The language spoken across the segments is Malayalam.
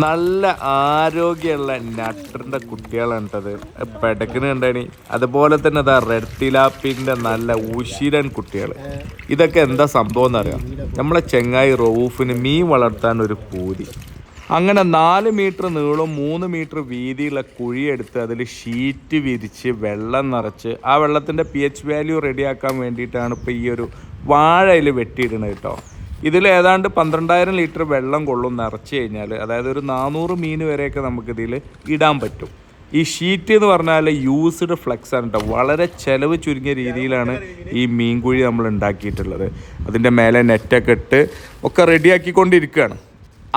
നല്ല ആരോഗ്യമുള്ള നട്ടറിന്റെ കുട്ടികളാണ് കേട്ടത്. പെടക്കിന് കണ്ടണി അതുപോലെ തന്നെ അതാ റെഡ് തിലാപ്പിന്റെ നല്ല ഉശിരൻ കുട്ടികൾ ഇതൊക്കെ എന്താ സംഭവം എന്നറിയാം? നമ്മളെ ചെങ്ങായി റൌഫിന് മീൻ വളർത്താൻ ഒരു പൂതി. അങ്ങനെ നാല് മീറ്റർ നീളം മൂന്ന് മീറ്റർ വീതിയുള്ള കുഴിയെടുത്ത് അതിൽ ഷീറ്റ് വിരിച്ച് വെള്ളം നിറച്ച് ആ വെള്ളത്തിന്റെ പി എച്ച് വാല്യൂ റെഡിയാക്കാൻ വേണ്ടിയിട്ടാണ് ഇപ്പോൾ ഈ ഒരു വാഴയിൽ വെട്ടിയിടുന്നത് കേട്ടോ. ഇതിൽ ഏതാണ്ട് പന്ത്രണ്ടായിരം ലിറ്റർ വെള്ളം കൊള്ളും നിറച്ച് കഴിഞ്ഞാൽ അതായത് ഒരു നാനൂറ് മീൻ വരെയൊക്കെ നമുക്കിതിൽ ഇടാൻ പറ്റും. ഈ ഷീറ്റ് എന്ന് പറഞ്ഞാൽ യൂസ്ഡ് ഫ്ലെക്സ് ആണ് കേട്ടോ വളരെ ചിലവ് ചുരുങ്ങിയ രീതിയിലാണ് ഈ മീൻകുഴി നമ്മൾ ഉണ്ടാക്കിയിട്ടുള്ളത്. അതിന്റെ മേലെ നെറ്റൊക്കെ ഇട്ട് ഒക്കെ റെഡിയാക്കിക്കൊണ്ടിരിക്കുകയാണ്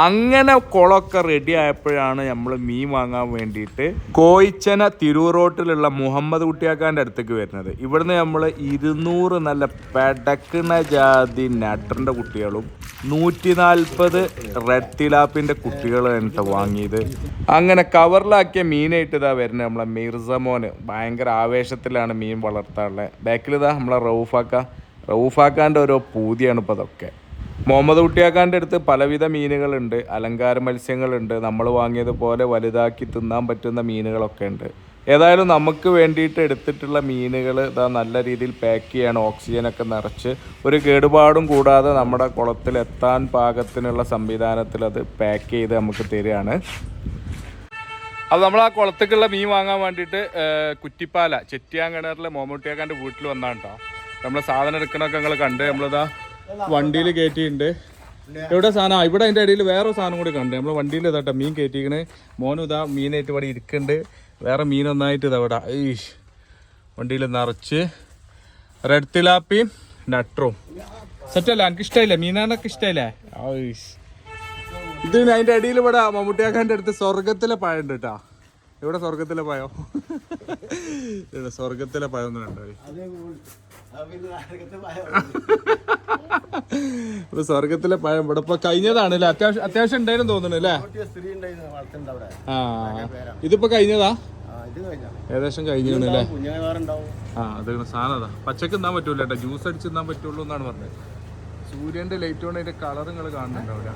അങ്ങനെ കുളമൊക്കെ റെഡി ആയപ്പോഴാണ് നമ്മൾ മീൻ വാങ്ങാൻ വേണ്ടിയിട്ട് കോയിച്ചന തിരൂർ റോട്ടിലുള്ള മുഹമ്മദ് കുട്ടിയാക്കാന്റെ അടുത്തേക്ക് വരുന്നത്. ഇവിടുന്ന് നമ്മൾ ഇരുന്നൂറ് നല്ല പെടക്കണ ജാതി നട്ടറിന്റെ കുട്ടികളും നൂറ്റി നാൽപ്പത് റെഡ് തിലാപ്പിന്റെ കുട്ടികളാണ് കേട്ടോ വാങ്ങിയത്. അങ്ങനെ കവറിലാക്കിയ മീനായിട്ട് ഇതാ വരുന്നത് നമ്മളെ മിർസമോന് ഭയങ്കര ആവേശത്തിലാണ് മീൻ വളർത്താറുള്ളത്. ബാക്കിൽ ഇതാ നമ്മളെ റൌഫാക്ക. റൌഫാക്കാന്റെ ഓരോ പൂതിയാണ് ഇപ്പോൾ അതൊക്കെ മുഹമ്മദ് കുട്ടിയാക്കാന്റെ അടുത്ത് പലവിധ മീനുകളുണ്ട് അലങ്കാര മത്സ്യങ്ങളുണ്ട്. നമ്മൾ വാങ്ങിയതുപോലെ വലുതാക്കി തിന്നാൻ പറ്റുന്ന മീനുകളൊക്കെ ഉണ്ട്. ഏതായാലും നമുക്ക് വേണ്ടിയിട്ട് എടുത്തിട്ടുള്ള മീനുകൾ ഇതാ നല്ല രീതിയിൽ പാക്ക് ചെയ്യാണ്. ഓക്സിജനൊക്കെ നിറച്ച് ഒരു കേടുപാടും കൂടാതെ നമ്മുടെ കുളത്തിൽ എത്താൻ പാകത്തിനുള്ള സംവിധാനത്തിൽ അത് പാക്ക് ചെയ്ത് നമുക്ക് തരികയാണ്. അത് നമ്മൾ ആ കുളത്തേക്കുള്ള മീൻ വാങ്ങാൻ വേണ്ടിയിട്ട് കുറ്റിപ്പാല ചെറ്റിയാങ്കണറിലെ മോമൂട്ടിയാക്കാന്റെ വീട്ടിൽ വന്നാണ് കേട്ടോ നമ്മൾ സാധനം എടുക്കണമൊക്കെ നിങ്ങൾ കണ്ട് നമ്മളിതാ വണ്ടിയിൽ കയറ്റിയിട്ടുണ്ട് എവിടെ സാധനം? ഇവിടെ അതിന്റെ ഇടയിൽ വേറെ സാധനം കൂടി കണ്ടു നമ്മൾ വണ്ടിയിൽ ഇതാട്ടോ മീൻ കയറ്റിക്കണ് മോനും ഇതാ മീനായിട്ട് ഇവിടെ ഇരിക്കുന്നുണ്ട്. വേറെ മീൻ ഒന്നായിട്ട് ഇതാ ഇവിടെ. ഈഷ് വണ്ടിയിൽ നിറച്ച് റെഡ് തിലാപ്പിയും നട്ടറും സെറ്റല്ലേ? എനിക്ക് ഇഷ്ടമായില്ലേ മീനാനൊക്കെ ഇഷ്ടമായില്ലേ ഈഷ് ഇത് അതിന്റെ ഇടയിൽ ഇവിടെ മമ്മൂട്ടിയാക്കാന്റെ അടുത്ത് സ്വർഗത്തിലെ പഴം ഉണ്ട് കേട്ടാ. ഇവിടെ സ്വർഗത്തിലെ പഴം? ഇവിടെ സ്വർഗത്തിലെ പഴം ഒന്നും ഉണ്ടോ ഇപ്പൊ സ്വർഗത്തിലെ പഴം ഇവിടെ ഇപ്പൊ കഴിഞ്ഞതാണ് അല്ലേ? അത്യാവശ്യം അത്യാവശ്യം ഉണ്ടായിരുന്നു തോന്നുന്നു അല്ലേ? ആ. ഇതിപ്പോ കഴിഞ്ഞതാ? ഏകദേശം കഴിഞ്ഞാണ് അല്ലേ? ആ അത് സാധനതാ പച്ചക്ക് തിന്നാൻ പറ്റൂല ജ്യൂസ് അടിച്ച് തിന്നാൻ പറ്റുള്ളൂ എന്നാണ് പറഞ്ഞത്. സൂര്യന്റെ ലൈറ്റ് കൊണ്ട് അതിന്റെ കളർ അടുത്ത് അവിടെ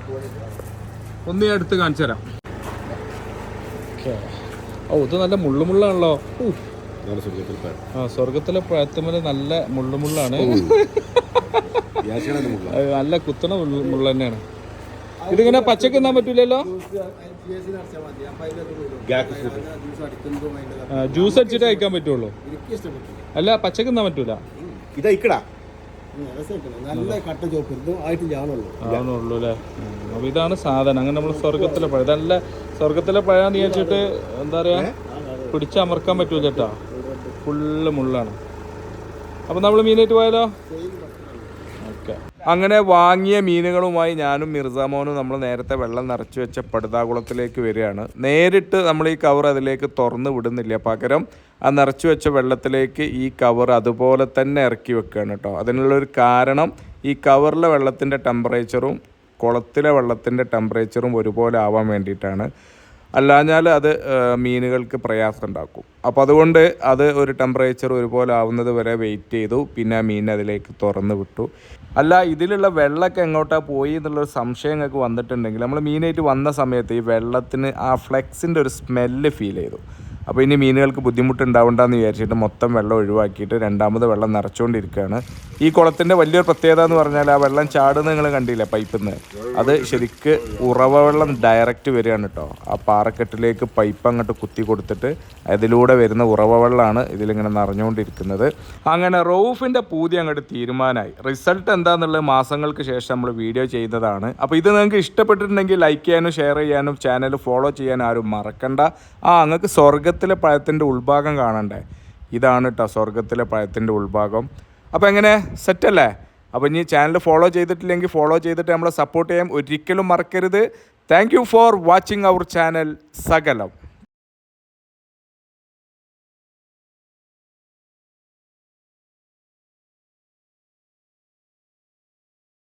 ഒന്ന് ഞാൻ എടുത്ത് കാണിച്ചു തരാം ഓ ഇത് നല്ല മുള്ളുമുള്ളാണല്ലോ. ആ സ്വർഗത്തിലെ പഴത്തുമല നല്ല മുള്ളുമുള്ളാണ്. നല്ല കുത്തണ മുള്ളു തന്നെയാണ്. ഇതിങ്ങനെ പച്ചക്ക് തിന്നാൻ പറ്റൂലല്ലോ? ജ്യൂസ് അടിച്ചിട്ട് കഴിക്കാൻ പറ്റുള്ളൂ. അല്ല പച്ചക്ക് തിന്നാൻ പറ്റൂല. ഇതയക്കടാ നല്ല ഇതാണ് സാധനം. അങ്ങനെ നമ്മൾ സ്വർഗത്തിലെ പഴം ഇതല്ല സ്വർഗത്തിലെ പഴ നീ വെച്ചിട്ട് എന്താ പറയാ? പിടിച്ചമർക്കാൻ പറ്റുമോ ചേട്ടാ. ഫുള്ള് മുള്ളാണ്. അപ്പൊ നമ്മൾ മീനായിട്ട് പോയാലോ? ഓക്കെ. അങ്ങനെ വാങ്ങിയ മീനുകളുമായി ഞാനും മിർസാമോനും നമ്മൾ നേരത്തെ വെള്ളം നിറച്ചു വെച്ച പടുതാകുളത്തിലേക്ക് വരികയാണ്. നേരിട്ട് നമ്മൾ ഈ കവർ അതിലേക്ക് തുറന്ന് വിടുന്നില്ല. പകരം ആ നിറച്ചു വെച്ച വെള്ളത്തിലേക്ക് ഈ കവർ അതുപോലെ തന്നെ ഇറക്കി വെക്കുകയാണ് കേട്ടോ. അതിനുള്ളൊരു കാരണം ഈ കവറിലെ വെള്ളത്തിന്റെ ടെമ്പറേച്ചറും കുളത്തിലെ വെള്ളത്തിന്റെ ടെമ്പറേച്ചറും ഒരുപോലെ ആവാൻ വേണ്ടിയിട്ടാണ്. അല്ലാഞ്ഞാൽ അത് മീനുകൾക്ക് പ്രയാസം ഉണ്ടാക്കും അപ്പോൾ അതുകൊണ്ട് അത് ഒരു ടെമ്പറേച്ചർ ഒരുപോലെ ആവുന്നത് വരെ വെയിറ്റ് ചെയ്തു. പിന്നെ ആ മീൻ അതിലേക്ക് തുറന്ന് വിട്ടു. അല്ല ഇതിലുള്ള വെള്ളമൊക്കെ എങ്ങോട്ടാ പോയി എന്നുള്ളൊരു സംശയം നിങ്ങൾക്ക് വന്നിട്ടുണ്ടെങ്കിൽ നമ്മൾ മീനായിട്ട് വന്ന സമയത്ത് ഈ വെള്ളത്തിന് ആ ഫ്ലെക്സിന്റെ ഒരു സ്മെല്ല് ഫീൽ ചെയ്തു. അപ്പോൾ ഇനി മീനുകൾക്ക് ബുദ്ധിമുട്ടുണ്ടാവണ്ടെന്ന് വിചാരിച്ചിട്ട് മൊത്തം വെള്ളം ഒഴിവാക്കിയിട്ട് രണ്ടാമത് വെള്ളം നിറച്ചുകൊണ്ടിരിക്കുകയാണ് ഈ കുളത്തിന്റെ വലിയൊരു പ്രത്യേകത എന്ന് പറഞ്ഞാൽ ആ വെള്ളം ചാടുന്ന നിങ്ങൾ കണ്ടില്ല പൈപ്പിൽ നിന്ന് അത് ശരിക്ക് ഉറവ വെള്ളം ഡയറക്റ്റ് വരികയാണ് കേട്ടോ. ആ പാറക്കെട്ടിലേക്ക് പൈപ്പ് അങ്ങോട്ട് കുത്തി കൊടുത്തിട്ട് അതിലൂടെ വരുന്ന ഉറവ വെള്ളമാണ് ഇതിലിങ്ങനെ നിറഞ്ഞുകൊണ്ടിരിക്കുന്നത്. അങ്ങനെ റൌഫിന്റെ പൂതി അങ്ങോട്ട് തീരുമാനമായി റിസൾട്ട് എന്താണെന്നുള്ളത് മാസങ്ങൾക്ക് ശേഷം നമ്മൾ വീഡിയോ ചെയ്യുന്നതാണ്. അപ്പോൾ ഇത് നിങ്ങൾക്ക് ഇഷ്ടപ്പെട്ടിട്ടുണ്ടെങ്കിൽ ലൈക്ക് ചെയ്യാനും ഷെയർ ചെയ്യാനും ചാനൽ ഫോളോ ചെയ്യാനും ആരും മറക്കണ്ട. ആ അങ്ങക്ക് സ്വർഗത്തിലെ പഴത്തിന്റെ ഉൾഭാഗം കാണണ്ടേ? ഇതാണ് കേട്ടോ സ്വർഗത്തിലെ പഴത്തിന്റെ ഉൾഭാഗം. അപ്പോൾ എങ്ങനെ? സെറ്റല്ലേ അപ്പോൾ ഇനി ചാനൽ ഫോളോ ചെയ്തിട്ടില്ലെങ്കിൽ ഫോളോ ചെയ്തിട്ട് നമ്മളെ സപ്പോർട്ട് ചെയ്യാൻ ഒരിക്കലും മറക്കരുത്. Thank for watching our channel സകലം